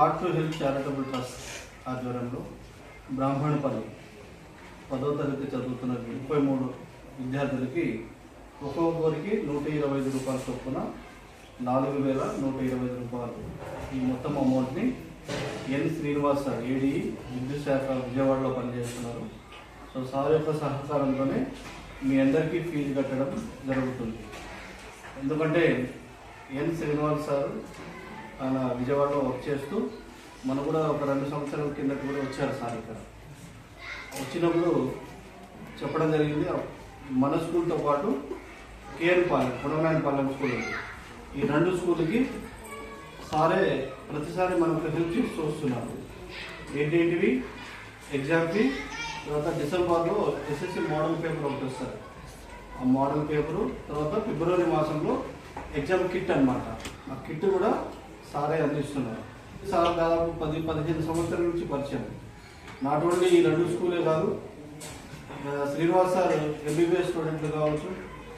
Health charitable trust ఆధ్వర్యంలో బ్రాహ్మణపల్లి పదో తరగతి చదువుతున్న ముప్పై మూడు విద్యార్థులకి ఒక్కొక్కరికి నూట ఇరవై ఐదు రూపాయల చొప్పున నాలుగు వేల నూట ఇరవై ఐదు రూపాయలు. ఈ మొత్తం అమౌంట్ని ఎన్ శ్రీనివాస్ సార్ ఏడీ విద్యుత్ శాఖ విజయవాడలో పనిచేస్తున్నారు. సో సార్ యొక్క సహకారంతోనే మీ అందరికీ ఫీజు కట్టడం జరుగుతుంది. ఎందుకంటే ఎన్ శ్రీనివాస్ సార్ ఆయన విజయవాడలో వర్క్ చేస్తూ మనం కూడా ఒక రెండు సంవత్సరాల కింద కూడా వచ్చారు సార్ ఇక్కడ. వచ్చినప్పుడు చెప్పడం జరిగింది మన స్కూల్తో పాటు కేఎన్ పాలెం పునవనాయన పాలెం స్కూల్ ఈ రెండు స్కూల్కి సారే ప్రతిసారి మనకు హెల్ప్ చేసి చూస్తున్నారు ఏంటేంటివి ఎగ్జామ్కి తర్వాత డిసెంబర్లో ఎస్ఎస్సి మోడల్ పేపర్ ఒకటి వస్తారు ఆ మోడల్ పేపరు తర్వాత ఫిబ్రవరి మాసంలో ఎగ్జామ్ కిట్ అన్నమాట. ఆ కిట్ కూడా సారే అందిస్తున్నారు. సార్ దాదాపు పది పదిహేను సంవత్సరాల నుంచి పరిచయం. నాట్ ఓన్లీ ఈ రెండు స్కూలే కాదు శ్రీనివాస్ సార్ ఎంబీబీఎస్ స్టూడెంట్లు కావచ్చు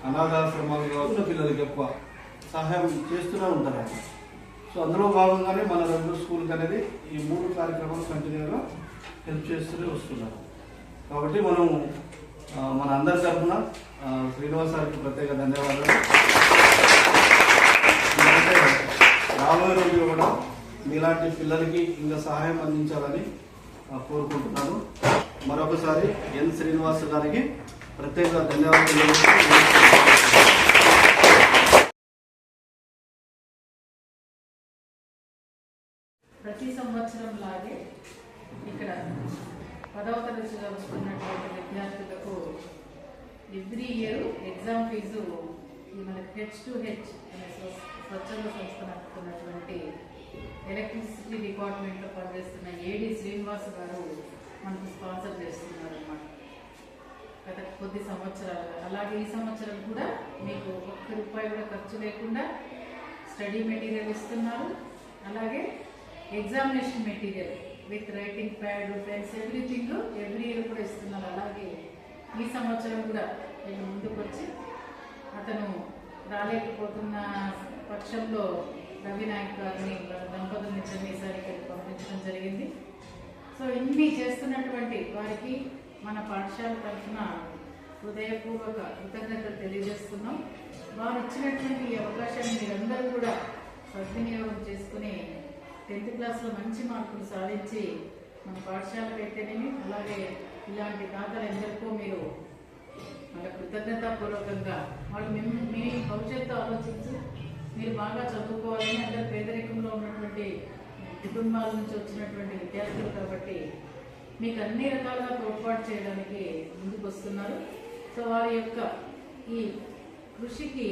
అనాథాశ్రమాలు కావచ్చు పిల్లలకి ఎక్కువ సహాయం చేస్తూనే ఉంటారు. ఆయన సో అందులో భాగంగానే మన రెండు స్కూల్కి అనేది ఈ మూడు కార్యక్రమాలు కంటిన్యూగా హెల్ప్ చేస్తూనే వస్తున్నారు. కాబట్టి మనం మన అందరి తరఫున శ్రీనివాస్ సార్కి ప్రత్యేక ధన్యవాదాలు ఎందుకంటే రాబోయే రోజుల్లో కూడా మీలాంటి పిల్లలకి ఇంకా సహాయం అందించాలని కోరుకుంటున్నాను. మరొకసారి ఎన్ శ్రీనివాస్ గారికి ప్రత్యేక ధన్యవాదాలు ప్రతి సంవత్సరం లాగే ఇక్కడ పదవ తరగతి వస్తున్నటువంటి విద్యార్థులకు ఎవ్రీ ఇయర్ ఎగ్జామ్ ఫీజు ఈ మన హెచ్ టు హెచ్ అనే స్వచ్ఛంద సంస్థ నడుపుతున్నటువంటి ఎలక్ట్రిసిటీ డిపార్ట్మెంట్లో పనిచేస్తున్న ఏడి శ్రీనివాస్ గారు మనకు స్పాన్సర్ చేస్తున్నారు అన్నమాట గత కొద్ది సంవత్సరాలుగా. అలాగే ఈ సంవత్సరం కూడా మీకు ఒక్క రూపాయి కూడా ఖర్చు లేకుండా స్టడీ మెటీరియల్ ఇస్తున్నారు. అలాగే examination material with writing pad pens everything every year కూడా ఇస్తున్నారు. అలాగే ఈ సంవత్సరం కూడా నేను ముందుకు వచ్చి అతను రాలేకపోతున్న పక్షంలో రవి నాయక్ గారిని దంపతుల్ని చెన్నైసారి ఇక్కడికి పంపించడం జరిగింది. సో ఇన్ని చేస్తున్నటువంటి వారికి మన పాఠశాల తరఫున హృదయపూర్వక కృతజ్ఞతలు తెలియజేస్తున్నాం. వారు ఇచ్చినటువంటి ఈ అవకాశాన్ని మీరందరూ కూడా సద్వినియోగం చేసుకుని టెన్త్ క్లాస్లో మంచి మార్కులు సాధించి మన పాఠశాలకు అయితేనేమి అలాగే ఇలాంటి ఖాతాలు ఎందరికో మీరు వాళ్ళ కృతజ్ఞతాపూర్వకంగా వాళ్ళు మేము మీ భవిష్యత్తు ఆలోచించి మీరు బాగా చదువుకోవాలని అందరు పేదరికంలో ఉన్నటువంటి కుటుంబాల నుంచి వచ్చినటువంటి విద్యార్థులు కాబట్టి మీకు అన్ని రకాలుగా తోడ్పాటు చేయడానికి ముందుకు వస్తున్నారు. సో వారి యొక్క ఈ కృషికి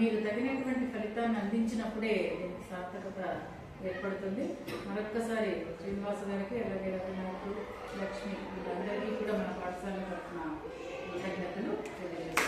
మీరు తగినటువంటి ఫలితాన్ని అందించినప్పుడే దీనికి సార్థకత ఏర్పడుతుంది. మరొక్కసారి శ్రీనివాస గారికి అలాగే రఘునాథ్ లక్ష్మి వీళ్ళందరికీ కూడా మన పాఠశాలలో తరఫున కృతజ్ఞతలు తెలియజేస్తాం